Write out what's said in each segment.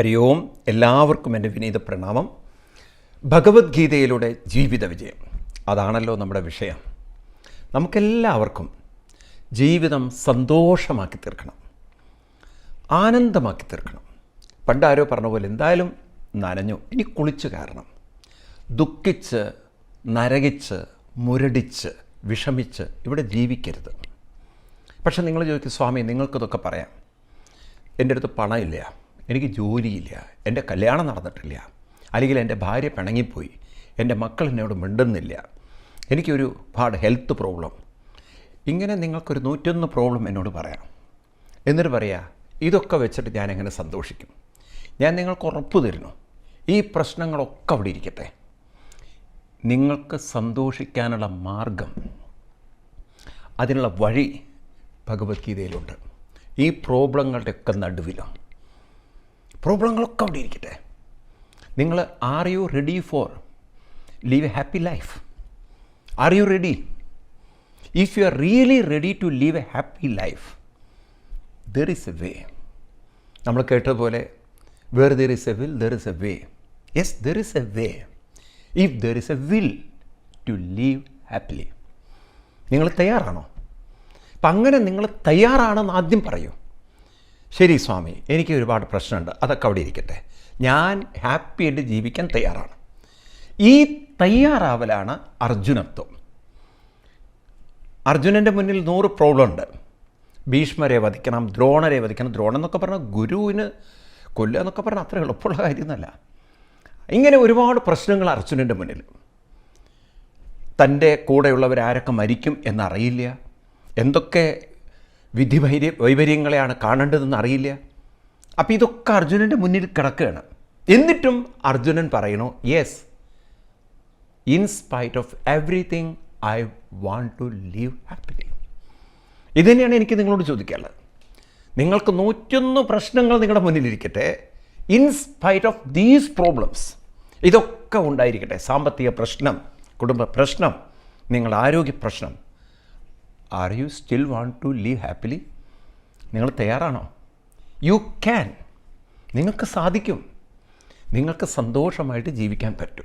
ഹരി ഓം എല്ലാവർക്കും എന്റെ വിനീത പ്രണാമം. ഭഗവത്ഗീതയിലൂടെ ജീവിത വിജയം. അതാണല്ലോ നമ്മുടെ വിഷയം. നമുക്കെല്ലാവർക്കും ജീവിതം സന്തോഷമാക്കി തീർക്കണം. ആനന്ദമാക്കി തീർക്കണം. പണ്ടാരോ പറഞ്ഞ പോലെ എന്തായാലും നനഞ്ഞു ഇനി കുളിച്ചു കാരണം ദുഃഖിച്ച് നരകിച്ച് മുരടിച്ച് വിഷമിച്ച് ഇവിടെ ജീവിക്കരുത്. പക്ഷെ നിങ്ങൾ ചോദിക്കും സ്വാമി നിങ്ങൾക്കിതൊക്കെ പറയാം. എന്റെ അടുത്ത് പണമില്ല. എനിക്ക് ജോലിയില്ല എന്റെ കല്യാണം നടന്നിട്ടില്ല അല്ലെങ്കിൽ എന്റെ ഭാര്യ പിണങ്ങിപ്പോയി എന്റെ മക്കൾ എന്നോട് മിണ്ടുന്നില്ല. എനിക്കൊരു പാട് ഹെൽത്ത് പ്രോബ്ലം ഇങ്ങനെ നിങ്ങൾക്കൊരു നൂറ്റൊന്ന് പ്രോബ്ലം എന്നോട് പറയാം. എന്നിട്ട് പറയാ ഇതൊക്കെ വെച്ചിട്ട് ഞാൻ എങ്ങനെ സന്തോഷിക്കും? ഞാൻ നിങ്ങൾക്ക് ഉറപ്പ് തരുന്നു. ഈ പ്രശ്നങ്ങളൊക്കെ അവിടെ ഇരിക്കട്ടെ. നിങ്ങൾക്ക് സന്തോഷിക്കാനുള്ള മാർഗം അതിനുള്ള വഴി ഭഗവത്ഗീതയിലുണ്ട്. ഈ പ്രോബ്ലങ്ങളുടെയൊക്കെ നടുവിലും പ്രോബ്ലങ്ങളൊക്കെ അവിടെ ഇരിക്കട്ടെ. നിങ്ങൾ are you ready for live a happy life are you ready if you are really ready to live a happy life there is a way നമ്മൾ കേട്ടതുപോലെ where there is a will there is a way yes there is a way if there is a will to live happily നിങ്ങൾ തയ്യാറാണോ? അപ്പം അങ്ങനെ നിങ്ങൾ തയ്യാറാണെന്ന് ആദ്യം പറയൂ. ശരി സ്വാമി എനിക്ക് ഒരുപാട് പ്രശ്നമുണ്ട്. അതൊക്കെ അവിടെ ഇരിക്കട്ടെ. ഞാൻ ഹാപ്പിയായിട്ട് ജീവിക്കാൻ തയ്യാറാണ്. ഈ തയ്യാറാവലാണ് അർജുനത്വം. അർജുനന്റെ മുന്നിൽ നൂറ് പ്രോബ്ലം ഉണ്ട് ഭീഷ്മരെ വധിക്കണം ദ്രോണരെ വധിക്കണം. ദ്രോണം എന്നൊക്കെ പറഞ്ഞാൽ ഗുരുവിന് കൊല്ലുക എന്നൊക്കെ പറഞ്ഞാൽ അത്ര എളുപ്പമുള്ള കാര്യമൊന്നുമല്ല. ഇങ്ങനെ ഒരുപാട് പ്രശ്നങ്ങൾ അർജുനന്റെ മുന്നിൽ. തന്റെ കൂടെയുള്ളവരാരൊക്കെ മരിക്കും എന്നറിയില്ല. എന്തൊക്കെ വിധി വൈര്യ വൈപര്യങ്ങളെയാണ് കാണേണ്ടതെന്ന് അറിയില്ല. അപ്പോൾ ഇതൊക്കെ അർജുനന്റെ മുന്നിൽ കിടക്കുകയാണ്. എന്നിട്ടും അർജുനൻ പറയണു yes in spite of everything I want to live happily ഇത് തന്നെയാണ് എനിക്ക് നിങ്ങളോട് ചോദിക്കാനുള്ളത്. നിങ്ങൾക്ക് നൂറ്റൊന്ന് പ്രശ്നങ്ങൾ നിങ്ങളുടെ മുന്നിലിരിക്കട്ടെ. In spite of these problems ഇതൊക്കെ ഉണ്ടായിരിക്കട്ടെ. സാമ്പത്തിക പ്രശ്നം കുടുംബ പ്രശ്നം നിങ്ങളുടെ ആരോഗ്യ പ്രശ്നം. Are you still want to live happily നിങ്ങൾ തയ്യാറാണോ? യു ക്യാൻ നിങ്ങൾക്ക് സാധിക്കും. നിങ്ങൾക്ക് സന്തോഷമായിട്ട് ജീവിക്കാൻ പറ്റും.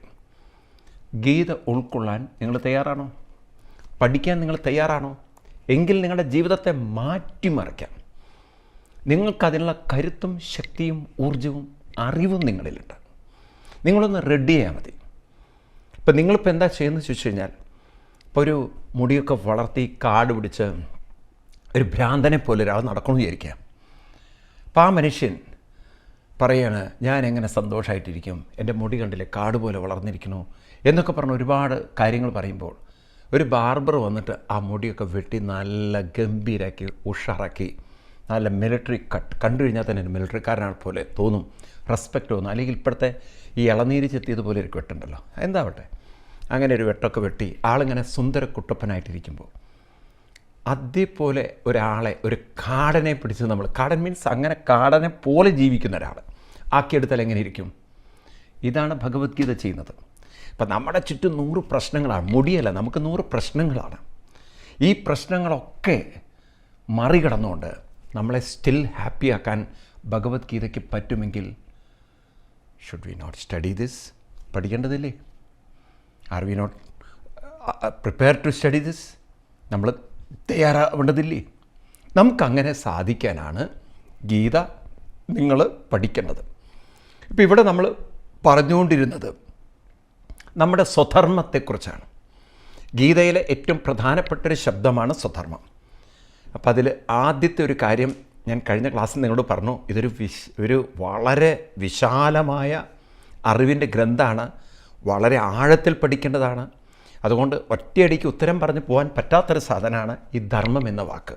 ഗീത ഉൾക്കൊള്ളാൻ നിങ്ങൾ തയ്യാറാണോ? പഠിക്കാൻ നിങ്ങൾ തയ്യാറാണോ? എങ്കിൽ നിങ്ങളുടെ ജീവിതത്തെ മാറ്റിമറിക്കാം. നിങ്ങൾക്കതിനുള്ള കരുത്തും ശക്തിയും ഊർജവും അറിവും നിങ്ങളിലുണ്ട്. നിങ്ങളൊന്ന് റെഡി ചെയ്യാൽ മതി. ഇപ്പം നിങ്ങളിപ്പോൾ എന്താ ചെയ്യുന്നത് ചോദിച്ചു കഴിഞ്ഞാൽ ഇപ്പോൾ ഒരു മുടിയൊക്കെ വളർത്തി കാട് പിടിച്ച് ഒരു ഭ്രാന്തനെ പോലെ ഒരാൾ നടക്കണമെന്ന് വിചാരിക്കുക. അപ്പം ആ മനുഷ്യൻ പറയാണ് ഞാൻ എങ്ങനെ സന്തോഷമായിട്ടിരിക്കും എന്റെ മുടി കണ്ടില്ലേ കാട് പോലെ വളർന്നിരിക്കുന്നു? എന്നൊക്കെ പറഞ്ഞ് ഒരുപാട് കാര്യങ്ങൾ പറയുമ്പോൾ ഒരു ബാർബർ വന്നിട്ട് ആ മുടിയൊക്കെ വെട്ടി നല്ല ഗംഭീരാക്കി ഉഷാറാക്കി നല്ല മിലിറ്ററി കട്ട് കണ്ടു കഴിഞ്ഞാൽ തന്നെ ഒരു മിലിറ്ററിക്കാരനാണ് പോലെ തോന്നും. റെസ്പെക്റ്റ് തോന്നും. അല്ലെങ്കിൽ ഇപ്പോഴത്തെ ഈ ഇളനീര് ചെത്തിയതുപോലെ ഒരു കെട്ടുണ്ടല്ലോ. എന്താവട്ടെ? അങ്ങനെ ഒരു വെട്ടൊക്കെ വെട്ടി ആളിങ്ങനെ സുന്ദര കുട്ടപ്പനായിട്ടിരിക്കുമ്പോൾ അതേപോലെ ഒരാളെ ഒരു കാടനെ പിടിച്ച് നമ്മൾ കാടൻ മീൻസ് അങ്ങനെ കാടനെ പോലെ ജീവിക്കുന്ന ഒരാൾ ആക്കിയെടുത്താൽ എങ്ങനെ ഇരിക്കും? ഇതാണ് ഭഗവത്ഗീത ചെയ്യുന്നത്. അപ്പം നമ്മുടെ ചുറ്റും നൂറ് പ്രശ്നങ്ങളാണ്. മുടിയല്ല നമുക്ക് നൂറ് പ്രശ്നങ്ങളാണ്. ഈ പ്രശ്നങ്ങളൊക്കെ മറികടന്നുകൊണ്ട് നമ്മളെ സ്റ്റിൽ ഹാപ്പിയാക്കാൻ ഭഗവത്ഗീതയ്ക്ക് പറ്റുമെങ്കിൽ should we not study this പഠിക്കേണ്ടതില്ലേ? Are we not prepare to study this നമ്മൾ തയ്യാറാവേണ്ടതില്ലേ? നമുക്കങ്ങനെ സാധിക്കാനാണ് ഗീത നിങ്ങൾ പഠിക്കേണ്ടത് ഇപ്പോൾ ഇവിടെ നമ്മൾ പറഞ്ഞുകൊണ്ടിരുന്നത് നമ്മുടെ സ്വധർമ്മത്തെക്കുറിച്ചാണ്. ഗീതയിലെ ഏറ്റവും പ്രധാനപ്പെട്ടൊരു ശബ്ദമാണ് സ്വധർമ്മം. അപ്പോൾ അതിൽ ആദ്യത്തെ ഒരു കാര്യം ഞാൻ കഴിഞ്ഞ ക്ലാസ്സിൽ നിങ്ങളോട് പറഞ്ഞു. ഇതൊരു വിശ് ഒരു വളരെ വിശാലമായ അറിവിന്റെ ഗ്രന്ഥമാണ് വളരെ ആഴത്തിൽ പഠിക്കേണ്ടതാണ്. അതുകൊണ്ട് ഒറ്റയടിക്ക് ഉത്തരം പറഞ്ഞു പോകാൻ പറ്റാത്തൊരു സാധനമാണ് ഈ ധർമ്മം എന്ന വാക്ക്.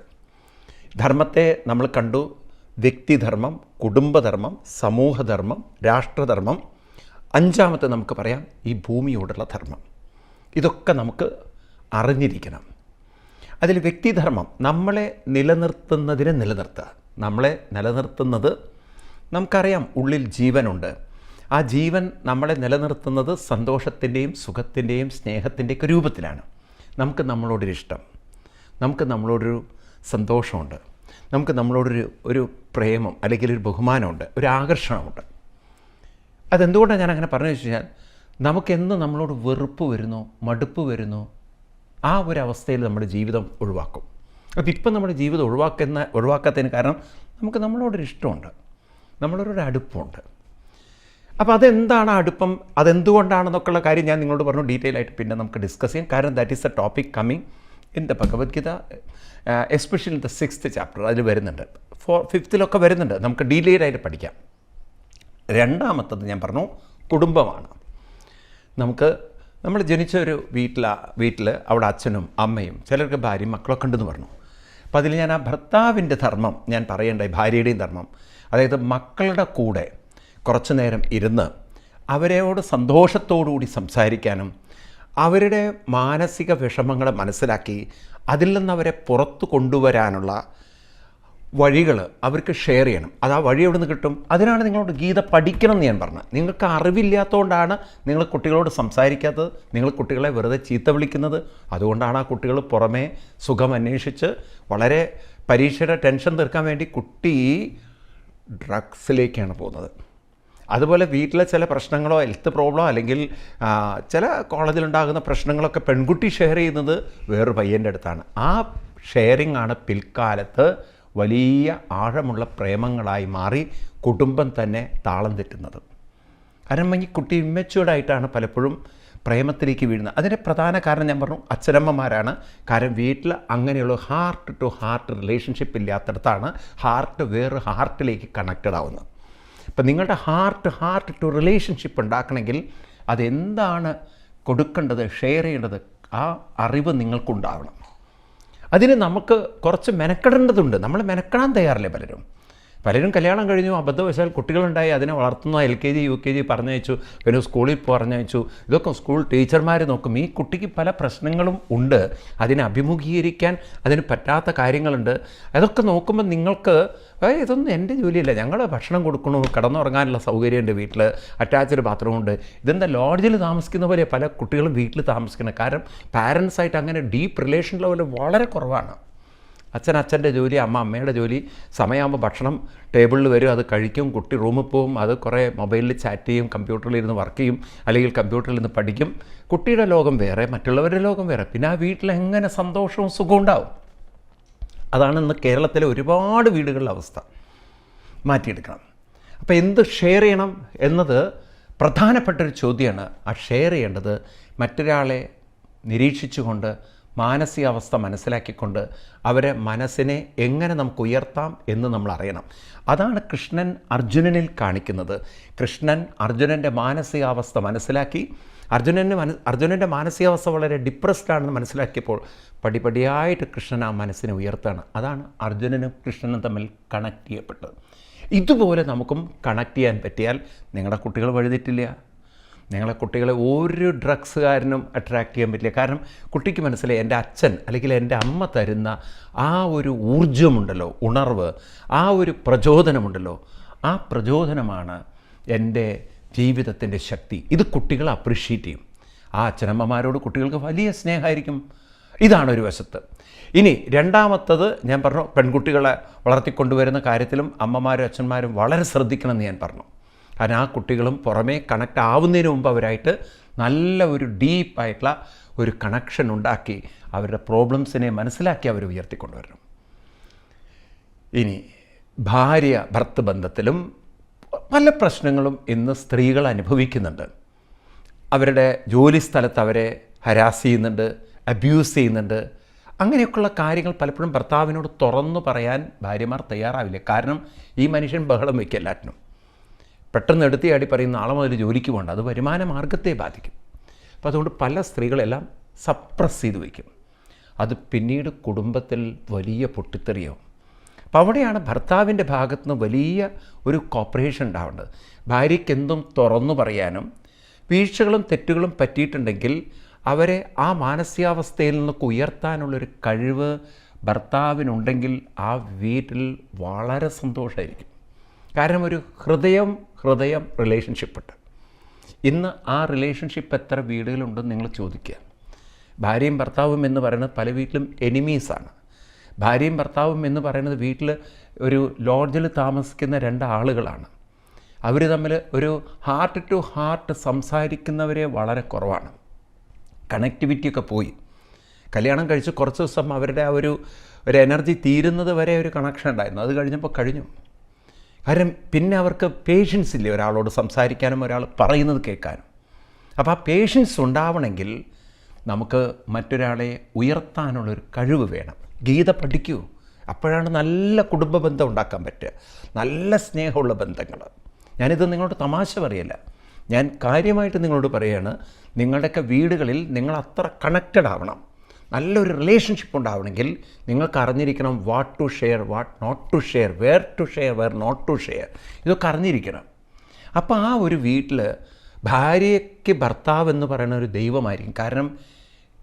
ധർമ്മത്തെ നമ്മൾ കണ്ടു. വ്യക്തിധർമ്മം കുടുംബധർമ്മം സമൂഹധർമ്മം രാഷ്ട്രധർമ്മം. അഞ്ചാമത്തെ നമുക്ക് പറയാം ഈ ഭൂമിയോടുള്ള ധർമ്മം. ഇതൊക്കെ നമുക്ക് അറിഞ്ഞിരിക്കണം. അതിൽ വ്യക്തിധർമ്മം നമ്മളെ നിലനിർത്തുന്നതിനെ നിലനിർത്തുക. നമ്മളെ നിലനിർത്തുന്നത് നമുക്കറിയാം ഉള്ളിൽ ജീവനുണ്ട്. ആ ജീവൻ നമ്മളെ നിലനിർത്തുന്നത് സന്തോഷത്തിന്റെയും സുഖത്തിന്റെയും സ്നേഹത്തിന്റെയൊക്കെ രൂപത്തിലാണ്. നമുക്ക് നമ്മളോടൊരു ഇഷ്ടം. നമുക്ക് നമ്മളോടൊരു സന്തോഷമുണ്ട്. നമുക്ക് നമ്മളോടൊരു ഒരു പ്രേമം അല്ലെങ്കിൽ ഒരു ബഹുമാനമുണ്ട്. ഒരു ആകർഷണമുണ്ട്. അതെന്തുകൊണ്ടാണ് ഞാൻ അങ്ങനെ പറഞ്ഞു വെച്ച് കഴിഞ്ഞാൽ നമുക്കെന്ന് നമ്മളോട് വെറുപ്പ് വരുന്നു മടുപ്പ് വരുന്നു ആ ഒരു അവസ്ഥയിൽ നമ്മുടെ ജീവിതം ഒഴിവാക്കും. അപ്പോൾ ഇപ്പം നമ്മുടെ ജീവിതം ഒഴിവാക്കുന്ന ഒഴിവാക്കാത്തതിന് കാരണം നമുക്ക് നമ്മളോടൊരു ഇഷ്ടമുണ്ട്. നമ്മളോടൊരു അടുപ്പമുണ്ട് അപ്പോൾ അതെന്താണ് അടുപ്പം? അതെന്തുകൊണ്ടാണെന്നൊക്കെയുള്ള കാര്യം ഞാൻ നിങ്ങളോട് പറഞ്ഞു. ഡീറ്റെയിൽ ആയിട്ട് പിന്നെ നമുക്ക് ഡിസ്കസ് ചെയ്യാം. കാരണം that is a topic coming in the Bhagavad Gita especially the sixth chapter അതിൽ വരുന്നുണ്ട്. ഫോർ ഫിഫ്ത്തിലൊക്കെ വരുന്നുണ്ട്. നമുക്ക് ഡീറ്റെയിൽ ആയിട്ട് പഠിക്കാം. രണ്ടാമത്തത് ഞാൻ പറഞ്ഞു കുടുംബമാണ്. നമുക്ക് നമ്മൾ ജനിച്ച ഒരു വീട്ടിലാ വീട്ടിൽ അവിടെ അച്ഛനും അമ്മയും ചിലർക്ക് ഭാര്യയും മക്കളൊക്കെ ഉണ്ടെന്ന് പറഞ്ഞു. അപ്പോൾ അതിൽ ഞാൻ ആ ഭർത്താവിന്റെ ധർമ്മം ഞാൻ പറയേണ്ട ഭാര്യയുടെയും ധർമ്മം അതായത് മക്കളുടെ കൂടെ കുറച്ചു നേരം ഇരുന്ന് അവരോട് സന്തോഷത്തോടുകൂടി സംസാരിക്കാനും അവരുടെ മാനസിക വിഷമങ്ങൾ മനസ്സിലാക്കി അതിൽ നിന്ന് അവരെ പുറത്തു കൊണ്ടുവരാനുള്ള വഴികൾ അവർക്ക് ഷെയർ ചെയ്യണം. അത് ആ വഴി എവിടെ നിന്ന് കിട്ടും? അതിനാണ് നിങ്ങളോട് ഗീത പഠിക്കണം എന്ന് ഞാൻ പറഞ്ഞത്. നിങ്ങൾക്ക് അറിവില്ലാത്തതുകൊണ്ടാണ് നിങ്ങൾ കുട്ടികളോട് സംസാരിക്കാത്തത്. നിങ്ങൾ കുട്ടികളെ വെറുതെ ചീത്ത വിളിക്കുന്നത്. അതുകൊണ്ടാണ് ആ കുട്ടികൾ പുറമേ സുഖം അന്വേഷിച്ച് വളരെ പരീക്ഷയുടെ ടെൻഷൻ തീർക്കാൻ വേണ്ടി കുട്ടി ഡ്രഗ്സിലേക്കാണ് പോകുന്നത്. അതുപോലെ വീട്ടിലെ ചില പ്രശ്നങ്ങളോ ഹെൽത്ത് പ്രോബ്ലമോ അല്ലെങ്കിൽ ചില കോളേജിലുണ്ടാകുന്ന പ്രശ്നങ്ങളൊക്കെ പെൺകുട്ടി ഷെയർ ചെയ്യുന്നത് വേറൊരു പയ്യന്റെ അടുത്താണ്. ആ ഷെയറിംഗ് ആണ് പിൽക്കാലത്ത് വലിയ ആഴമുള്ള പ്രേമങ്ങളായി മാറി കുടുംബം തന്നെ താളം തെറ്റുന്നത്. കാരണം ഈ കുട്ടി ഇമ്മച്ചുവേർഡായിട്ടാണ് പലപ്പോഴും പ്രേമത്തിലേക്ക് വീഴുന്നത്. അതിന്റെ പ്രധാന കാരണം ഞാൻ പറഞ്ഞു അച്ഛനമ്മമാരാണ്. കാരണം വീട്ടിൽ അങ്ങനെയുള്ള ഹാർട്ട് ടു ഹാർട്ട് റിലേഷൻഷിപ്പ് ഇല്ലാത്തടത്താണ് ഹാർട്ട് വേറെ ഹാർട്ടിലേക്ക് കണക്റ്റഡ് ആവുന്നത്. അപ്പം നിങ്ങളുടെ ഹാർട്ട് ഹാർട്ട് ടു റിലേഷൻഷിപ്പ് ഉണ്ടാക്കണമെങ്കിൽ അതെന്താണ് കൊടുക്കേണ്ടത് ഷെയർ ചെയ്യേണ്ടത്? ആ അറിവ് നിങ്ങൾക്കുണ്ടാവണം. അതിന് നമുക്ക് കുറച്ച് മെനക്കെടേണ്ടതുണ്ട്. നമ്മൾ മെനക്കെടാൻ തയ്യാറില്ലേ പലരും? പലരും കല്യാണം കഴിഞ്ഞു അബദ്ധവശാൽ കുട്ടികളുണ്ടായി അതിനെ വളർത്തുന്ന L K G U K G പറഞ്ഞയച്ചു പിന്നെ സ്കൂളിൽ പറഞ്ഞയച്ചു. ഇതൊക്കെ സ്കൂൾ ടീച്ചർമാർ നോക്കും. ഈ കുട്ടിക്ക് പല പ്രശ്നങ്ങളും ഉണ്ട്. അതിനെ അഭിമുഖീകരിക്കാൻ അതിന് പറ്റാത്ത കാര്യങ്ങളുണ്ട്. അതൊക്കെ നോക്കുമ്പോൾ നിങ്ങൾക്ക് "ഏയ് ഇതൊന്നും എന്റെ ജോലിയല്ല. ഞങ്ങൾ ഭക്ഷണം കൊടുക്കണു കിടന്നുറങ്ങാനുള്ള സൗകര്യമുണ്ട് വീട്ടിൽ അറ്റാച്ച്ഡ് ബാത്റൂമുണ്ട് ഇതെന്താ ലോഡ്ജിൽ താമസിക്കുന്ന പോലെ പല കുട്ടികളും വീട്ടിൽ താമസിക്കുന്നത്. കാരണം പാരൻസായിട്ട് അങ്ങനെ ഡീപ്പ് റിലേഷൻ ലെവൽ വളരെ കുറവാണ്. അച്ഛൻ അച്ഛന്റെ ജോലി അമ്മ അമ്മയുടെ ജോലി. സമയമാകുമ്പോൾ ഭക്ഷണം ടേബിളിൽ വരും. അത് കഴിക്കും. കുട്ടി റൂമിൽ പോവും അത് കുറേ മൊബൈലിൽ ചാറ്റ് ചെയ്യും. കമ്പ്യൂട്ടറിൽ ഇരുന്ന് വർക്ക് ചെയ്യും. അല്ലെങ്കിൽ കമ്പ്യൂട്ടറിൽ നിന്ന് പഠിക്കും. കുട്ടിയുടെ ലോകം വേറെ മറ്റുള്ളവരുടെ ലോകം വേറെ. പിന്നെ ആ വീട്ടിൽ എങ്ങനെ സന്തോഷവും സുഖവും ഉണ്ടാവും? അതാണ് ഇന്ന് കേരളത്തിലെ ഒരുപാട് വീടുകളുടെ അവസ്ഥ. മാറ്റിയെടുക്കണം. അപ്പോൾ എന്ത് ഷെയർ ചെയ്യണം എന്നത് പ്രധാനപ്പെട്ടൊരു ചോദ്യമാണ്. ആ ഷെയർ ചെയ്യേണ്ടത് മറ്റൊരാളെ നിരീക്ഷിച്ചുകൊണ്ട് മാനസികാവസ്ഥ മനസ്സിലാക്കിക്കൊണ്ട് അവരെ മനസ്സിനെ എങ്ങനെ നമുക്ക് ഉയർത്താം എന്ന് നമ്മൾ അറിയണം. അതാണ് കൃഷ്ണൻ അർജുനനിൽ കാണിക്കുന്നത്. കൃഷ്ണൻ അർജുനന്റെ മാനസികാവസ്ഥ മനസ്സിലാക്കി. അർജുനന് മന അർജുനന്റെ മാനസികാവസ്ഥ വളരെ ഡിപ്രസ്ഡ് ആണെന്ന് മനസ്സിലാക്കിയപ്പോൾ പടിപടിയായിട്ട് കൃഷ്ണൻ ആ മനസ്സിനെ ഉയർത്താണ് അതാണ് അർജുനനും കൃഷ്ണനും തമ്മിൽ കണക്ട് ചെയ്യപ്പെട്ടത്. ഇതുപോലെ നമുക്കും കണക്ട് ചെയ്യാൻ പറ്റിയാൽ നിങ്ങളുടെ കുട്ടികൾ വഴുതിട്ടില്ല. നിങ്ങളെ കുട്ടികളെ ഒരു ഡ്രഗ്സുകാരനും അട്രാക്റ്റ് ചെയ്യാൻ പറ്റില്ല. കാരണം കുട്ടിക്ക് മനസ്സിലായി എന്റെ അച്ഛൻ അല്ലെങ്കിൽ എന്റെ അമ്മ തരുന്ന ആ ഒരു ഊർജമുണ്ടല്ലോ ഉണർവ് ആ ഒരു പ്രചോദനമുണ്ടല്ലോ. ആ പ്രചോദനമാണ് എന്റെ ജീവിതത്തിന്റെ ശക്തി. ഇത് കുട്ടികൾ അപ്രീഷിയേറ്റ് ചെയ്യും. ആ അച്ഛനമ്മമാരോട് കുട്ടികൾക്ക് വലിയ സ്നേഹമായിരിക്കും. ഇതാണ് ഒരു വശത്ത്. ഇനി രണ്ടാമത്തത് ഞാൻ പറഞ്ഞു പെൺകുട്ടികളെ വളർത്തിക്കൊണ്ടുവരുന്ന കാര്യത്തിലും അമ്മമാരും അച്ഛന്മാരും വളരെ ശ്രദ്ധിക്കണമെന്ന് ഞാൻ പറഞ്ഞു. കാരണം ആ കുട്ടികളും പുറമേ കണക്റ്റ് ആവുന്നതിന് മുമ്പ് അവരായിട്ട് നല്ല ഒരു ഡീപ്പായിട്ടുള്ള ഒരു കണക്ഷൻ ഉണ്ടാക്കി അവരുടെ പ്രോബ്ലംസിനെ മനസ്സിലാക്കി അവർ ഉയർത്തിക്കൊണ്ടുവരണം. ഇനി ഭാര്യ ഭർത്ത് ബന്ധത്തിലും പല പ്രശ്നങ്ങളും ഇന്ന് സ്ത്രീകൾ അനുഭവിക്കുന്നുണ്ട്. അവരുടെ ജോലി സ്ഥലത്ത് അവരെ ഹരാസ് ചെയ്യുന്നുണ്ട് അബ്യൂസ് ചെയ്യുന്നുണ്ട്. അങ്ങനെയൊക്കെയുള്ള കാര്യങ്ങൾ പലപ്പോഴും ഭർത്താവിനോട് തുറന്നു പറയാൻ ഭാര്യമാർ തയ്യാറാവില്ല. കാരണം ഈ മനുഷ്യൻ ബഹളം വയ്ക്കും എല്ലാറ്റിനും പെട്ടെന്ന് എടുത്തിയാടി പറയുന്ന ആളെ മുതൽ ജോലിക്ക് പോകണ്ട. അത് വരുമാന മാർഗത്തെ ബാധിക്കും. അപ്പോൾ അതുകൊണ്ട് പല സ്ത്രീകളെല്ലാം സപ്രസ് ചെയ്ത് വയ്ക്കും. അത് പിന്നീട് കുടുംബത്തിൽ വലിയ പൊട്ടിത്തെറിയാവും അപ്പോൾ അവിടെയാണ് ഭർത്താവിന്റെ ഭാഗത്തുനിന്ന് വലിയ ഒരു കോപ്പറേഷൻ ഉണ്ടാവേണ്ടത്. ഭാര്യയ്ക്ക് എന്തും തുറന്നു പറയാനും വീഴ്ചകളും തെറ്റുകളും പറ്റിയിട്ടുണ്ടെങ്കിൽ അവരെ ആ മാനസികാവസ്ഥയിൽ നിന്നൊക്കെ ഉയർത്താനുള്ളൊരു കഴിവ് ഭർത്താവിനുണ്ടെങ്കിൽ ആ വീട്ടിൽ വളരെ സന്തോഷമായിരിക്കും കാരണം ഒരു ഹൃദയം ഹൃദയം റിലേഷൻഷിപ്പുണ്ട് ഇന്ന് ആ റിലേഷൻഷിപ്പ് എത്ര വീടുകളുണ്ടെന്ന് നിങ്ങൾ ചോദിക്കുക. ഭാര്യയും ഭർത്താവും എന്ന് പറയുന്നത് പല വീട്ടിലും എനിമീസാണ് ഭാര്യയും ഭർത്താവും എന്ന് പറയുന്നത് വീട്ടിൽ ഒരു ലോഡ്ജിൽ താമസിക്കുന്ന രണ്ട് ആളുകളാണ്. അവർ തമ്മിൽ ഒരു ഹാർട്ട് ടു ഹാർട്ട് സംസാരിക്കുന്നവരെ വളരെ കുറവാണ്. കണക്ടിവിറ്റിയൊക്കെ പോയി. കല്യാണം കഴിച്ച് കുറച്ച് ദിവസം അവരുടെ ആ ഒരു ഒരു എനർജി തീരുന്നത് വരെ ഒരു കണക്ഷൻ ഉണ്ടായിരുന്നു. അത് കഴിഞ്ഞപ്പോൾ കഴിഞ്ഞു. കാരണം പിന്നെ അവർക്ക് പേഷ്യൻസ് ഇല്ലേ ഒരാളോട് സംസാരിക്കാനും ഒരാൾ പറയുന്നത് കേൾക്കാനും? അപ്പോൾ ആ പേഷ്യൻസ് ഉണ്ടാവണമെങ്കിൽ നമുക്ക് മറ്റൊരാളെ ഉയർത്താനുള്ളൊരു കഴിവ് വേണം. ഗീത പഠിക്കൂ. അപ്പോഴാണ് നല്ല കുടുംബ ബന്ധം ഉണ്ടാക്കാൻ പറ്റുക. നല്ല സ്നേഹമുള്ള ബന്ധങ്ങൾ. ഞാനിത് നിങ്ങളോട് തമാശ പറയല്ല. ഞാൻ കാര്യമായിട്ട് നിങ്ങളോട് പറയുകയാണ് നിങ്ങളുടെയൊക്കെ വീടുകളിൽ നിങ്ങൾ അത്ര കണക്റ്റഡ് ആവണം. നല്ലൊരു റിലേഷൻഷിപ്പ് ഉണ്ടാവണമെങ്കിൽ നിങ്ങൾക്ക് അറിഞ്ഞിരിക്കണം what to share what not to share where to share where not to share ഇതൊക്കെ അറിഞ്ഞിരിക്കണം. അപ്പോൾ ആ ഒരു വീട്ടിൽ ഭാര്യയ്ക്ക് ഭർത്താവ് എന്ന് പറയുന്ന ഒരു ദൈവമായിരിക്കും. കാരണം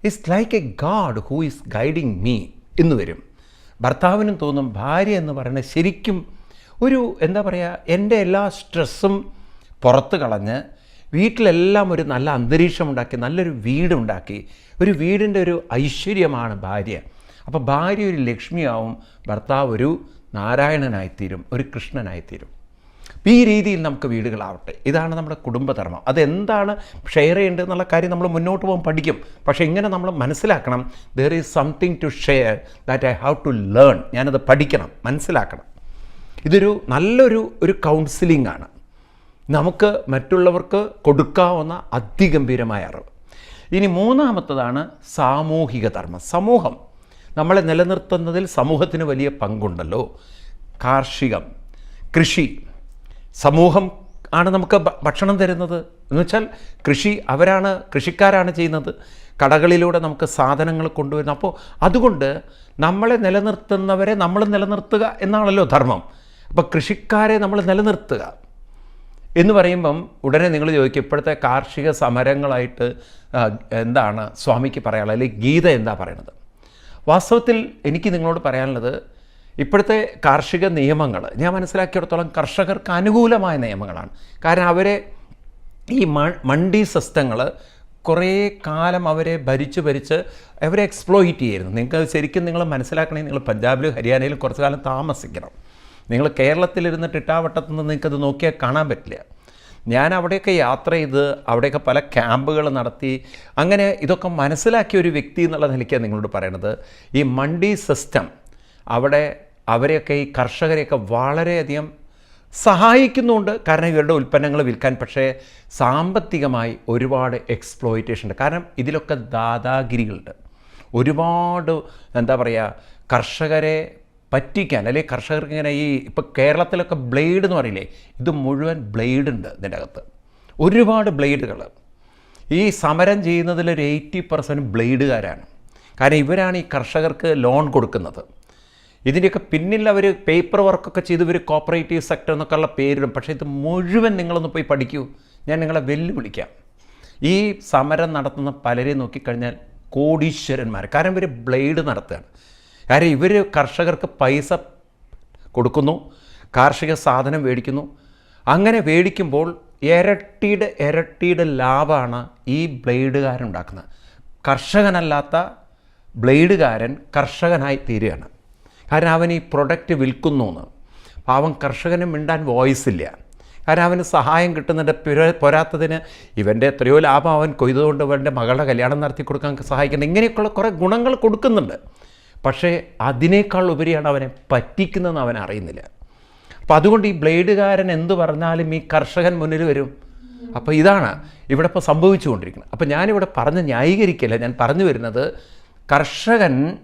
it's like a god who is guiding me എന്ന് വരും. ഭർത്താവിനും തോന്നും ഭാര്യ എന്ന് പറയുന്നത് ശരിക്കും ഒരു എന്താ പറയുക എന്റെ എല്ലാ സ്ട്രെസ്സും പുറത്ത് കളഞ്ഞ് വീട്ടിലെല്ലാം ഒരു നല്ല അന്തരീക്ഷം ഉണ്ടാക്കി നല്ലൊരു വീടുണ്ടാക്കി. ഒരു വീടിന്റെ ഒരു ഐശ്വര്യമാണ് ഭാര്യ. അപ്പോൾ ഭാര്യ ഒരു ലക്ഷ്മിയാവും ഭർത്താവ് ഒരു നാരായണനായിത്തീരും ഒരു കൃഷ്ണനായിത്തീരും. ഈ രീതിയിൽ നമുക്ക് വീടുകളാവട്ടെ. ഇതാണ് നമ്മുടെ കുടുംബധർമ്മം. അതെന്താണ് ഷെയർ ചെയ്യേണ്ടത് എന്നുള്ള കാര്യം നമ്മൾ മുന്നോട്ട് പോകാൻ പഠിക്കും. പക്ഷേ ഇങ്ങനെ നമ്മൾ മനസ്സിലാക്കണം. There is something to share that I have to learn ഞാനത് പഠിക്കണം. മനസ്സിലാക്കണം. ഇതൊരു നല്ലൊരു ഒരു കൗൺസിലിംഗ് ആണ്. നമുക്ക് മറ്റുള്ളവർക്ക് കൊടുക്കാവുന്ന അതിഗംഭീരമായ അറിവ്. ഇനി മൂന്നാമത്തതാണ് സാമൂഹിക ധർമ്മം. സമൂഹം നമ്മളെ നിലനിർത്തുന്നതിൽ സമൂഹത്തിന് വലിയ പങ്കുണ്ടല്ലോ. കാർഷികം കൃഷി സമൂഹം ആണ് നമുക്ക് ഭക്ഷണം തരുന്നത്. എന്ന് വെച്ചാൽ കൃഷി അവരാണ് കൃഷിക്കാരാണ് ചെയ്യുന്നത്. കടകളിലൂടെ നമുക്ക് സാധനങ്ങൾ കൊണ്ടുവരുന്നത് അപ്പോൾ അതുകൊണ്ട് നമ്മളെ നിലനിർത്തുന്നവരെ നമ്മൾ നിലനിർത്തുക എന്നാണല്ലോ ധർമ്മം. അപ്പോൾ കൃഷിക്കാരെ നമ്മൾ നിലനിർത്തുക. എന്ന് പറയുമ്പം ഉടനെ നിങ്ങൾ ചോദിക്കും ഇപ്പോഴത്തെ കാർഷിക സമരങ്ങളായിട്ട് എന്താണ് സ്വാമിക്ക് പറയാനുള്ളത്? അല്ലെങ്കിൽ ഗീത എന്താ പറയണത്? വാസ്തവത്തിൽ എനിക്ക് നിങ്ങളോട് പറയാനുള്ളത് ഇപ്പോഴത്തെ കാർഷിക നിയമങ്ങൾ ഞാൻ മനസ്സിലാക്കിയിടത്തോളം കർഷകർക്ക് അനുകൂലമായ നിയമങ്ങളാണ്. കാരണം അവരെ ഈ മണ്ടി സിസ്റ്റങ്ങൾ കുറേ കാലം അവരെ ഭരിച്ച് ഭരിച്ച് അവരെ എക്സ്പ്ലോയിറ്റ് ചെയ്യുന്നു നിങ്ങൾക്ക് ശരിക്കും നിങ്ങൾ മനസ്സിലാക്കണമെങ്കിൽ നിങ്ങൾ പഞ്ചാബിലും ഹരിയാനയിലും കുറച്ച് കാലം താമസിക്കണം. നിങ്ങൾ കേരളത്തിലിരുന്നിട്ട് ഇട്ടാവട്ടത്തു നിന്ന് നിങ്ങൾക്കത് നോക്കിയാൽ കാണാൻ പറ്റില്ല. ഞാൻ അവിടെയൊക്കെ യാത്ര ചെയ്ത് അവിടെയൊക്കെ പല ക്യാമ്പുകൾ നടത്തി അങ്ങനെ ഇതൊക്കെ മനസ്സിലാക്കിയ ഒരു വ്യക്തി എന്നുള്ള നിലയ്ക്കാണ് നിങ്ങളോട് പറയണത്. ഈ മണ്ടി സിസ്റ്റം അവിടെ അവരെയൊക്കെ ഈ കർഷകരെയൊക്കെ വളരെയധികം സഹായിക്കുന്നുണ്ട്. കാരണം ഇവരുടെ ഉൽപ്പന്നങ്ങൾ വിൽക്കാൻ പക്ഷേ സാമ്പത്തികമായി ഒരുപാട് എക്സ്പ്ലോയിറ്റേഷൻ ഉണ്ട്. കാരണം ഇതിലൊക്കെ ദാദാഗിരികളുണ്ട് ഒരുപാട് എന്താ പറയുക കർഷകരെ പറ്റിക്കാൻ അല്ലെങ്കിൽ കർഷകർക്ക് ഇങ്ങനെ ഈ ഇപ്പോൾ കേരളത്തിലൊക്കെ ബ്ലേഡ് എന്ന് പറയില്ലേ ഇത് മുഴുവൻ ബ്ലേഡ് ഉണ്ട് ഇതിന്റെ അകത്ത് ഒരുപാട് ബ്ലേഡുകൾ. ഈ സമരം ചെയ്യുന്നതിൽ ഒരു എയ്റ്റി പെർസെന്റ് ബ്ലേഡുകാരാണ്. കാരണം ഇവരാണ് ഈ കർഷകർക്ക് ലോൺ കൊടുക്കുന്നത്. ഇതിന്റെയൊക്കെ പിന്നിൽ അവർ പേപ്പർ വർക്കൊക്കെ ചെയ്ത് ഇവർ കോപ്പറേറ്റീവ് സെക്ടർ എന്നൊക്കെയുള്ള പേരിടും. പക്ഷേ ഇത് മുഴുവൻ നിങ്ങളൊന്ന് പോയി പഠിക്കൂ. ഞാൻ നിങ്ങളെ വെല്ലുവിളിക്കാം. ഈ സമരം നടത്തുന്ന പലരെയും നോക്കിക്കഴിഞ്ഞാൽ കോടീശ്വരന്മാർ. കാരണം ഇവർ ബ്ലേഡ് നടത്തുകയാണ്. കാരണം ഇവർ കർഷകർക്ക് പൈസ കൊടുക്കുന്നു കാർഷിക സാധനം മേടിക്കുന്നു. അങ്ങനെ മേടിക്കുമ്പോൾ ഇരട്ടിയുടെ ഇരട്ടിയുടെ ലാഭമാണ് ഈ ബ്ലേഡുകാരുണ്ടാക്കുന്നത്. കർഷകനല്ലാത്ത ബ്ലേഡുകാരൻ കർഷകനായി തീരുകയാണ്. കാരണം അവൻ ഈ പ്രൊഡക്റ്റ് വിൽക്കുന്നു എന്ന് പാവം കർഷകന് മിണ്ടാൻ വോയിസ് ഇല്ല കാരണം അവന് സഹായം കിട്ടുന്നുണ്ട് പിര- പോരാത്തതിന് ഇവന്റെ എത്രയോ ലാഭം അവൻ കൊയ്തുകൊണ്ട് ഇവന്റെ മകളുടെ കല്യാണം നടത്തി കൊടുക്കാൻ സഹായിക്കുന്നുണ്ട്. ഇങ്ങനെയൊക്കെയുള്ള കുറേ ഗുണങ്ങൾ കൊടുക്കുന്നുണ്ട്. പക്ഷേ അതിനേക്കാൾ ഉപരിയാണ് അവനെ പറ്റിക്കുന്നതെന്ന് അവൻ അറിയുന്നില്ല. അപ്പോൾ അതുകൊണ്ട് ഈ ബ്ലേഡുകാരൻ എന്ത് പറഞ്ഞാലും ഈ കർഷകൻ മുന്നിൽ വരും. അപ്പോൾ ഇതാണ് ഇവിടെ ഇപ്പോൾ സംഭവിച്ചുകൊണ്ടിരിക്കുന്നത്. അപ്പോൾ ഞാനിവിടെ പറഞ്ഞ് ന്യായീകരിക്കില്ല. ഞാൻ പറഞ്ഞു വരുന്നത് കർഷകൻ